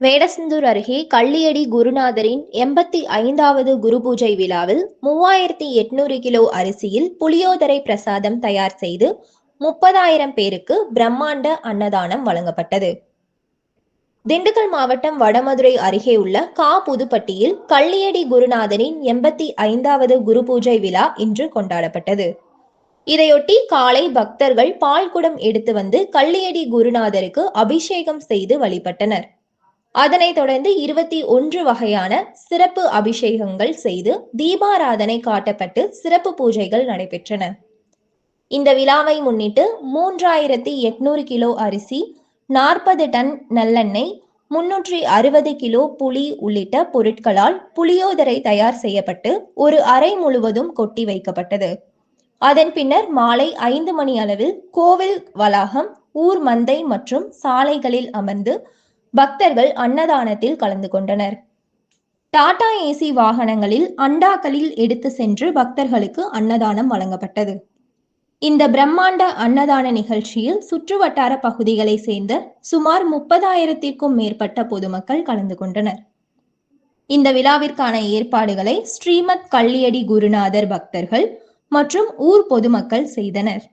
வேடசந்தூர் அருகே கள்ளியடி குருநாதரின் எண்பத்தி ஐந்தாவது குரு பூஜை விழாவில் மூவாயிரத்தி எட்நூறு கிலோ அரிசியில் புளியோதரை பிரசாதம் தயார் செய்து முப்பதாயிரம் பேருக்கு பிரம்மாண்ட அன்னதானம் வழங்கப்பட்டது. திண்டுக்கல் மாவட்டம் வடமதுரை அருகே உள்ள கா புதுப்பட்டியில் கள்ளியடி குருநாதரின் எண்பத்தி ஐந்தாவது குரு பூஜை விழா இன்று கொண்டாடப்பட்டது. இதையொட்டி காலை பக்தர்கள் பால்குடம் எடுத்து வந்து கள்ளியடி குருநாதருக்கு அபிஷேகம் செய்து வழிபட்டனர். அதனைத் தொடர்ந்து இருபத்தி ஒன்று வகையான சிறப்பு அபிஷேகங்கள் செய்து தீபாராதனை காட்டப்பட்டு சிறப்பு பூஜைகள் நடைபெற்றன. இந்த விழாவை முன்னிட்டு மூன்றாயிரத்தி எட்நூறு கிலோ அரிசி நாற்பது டன் நல்லெண்ணெய் முன்னூற்றி அறுபது கிலோ புளி உள்ளிட்ட பொருட்களால் புளியோதரை தயார் செய்யப்பட்டு ஒரு அறை முழுவதும் கொட்டி வைக்கப்பட்டது. அதன் பின்னர் மாலை ஐந்து மணி அளவில் கோவில் வளாகம் ஊர் மந்தை மற்றும் சாலைகளில் அமர்ந்து பக்தர்கள் அன்னதானத்தில் கலந்து கொண்டனர். டாடா ஏசி வாகனங்களில் அண்டாக்களில் எடுத்து சென்று பக்தர்களுக்கு அன்னதானம் வழங்கப்பட்டது. இந்த பிரம்மாண்ட அன்னதான நிகழ்ச்சியில் சுற்றுவட்டார பகுதிகளை சேர்ந்த சுமார் முப்பதாயிரத்திற்கும் மேற்பட்ட பொதுமக்கள் கலந்து கொண்டனர். இந்த விழாவிற்கான ஏற்பாடுகளை ஸ்ரீமத் கள்ளியடி குருநாதர் பக்தர்கள் மற்றும் ஊர் பொதுமக்கள் செய்தனர்.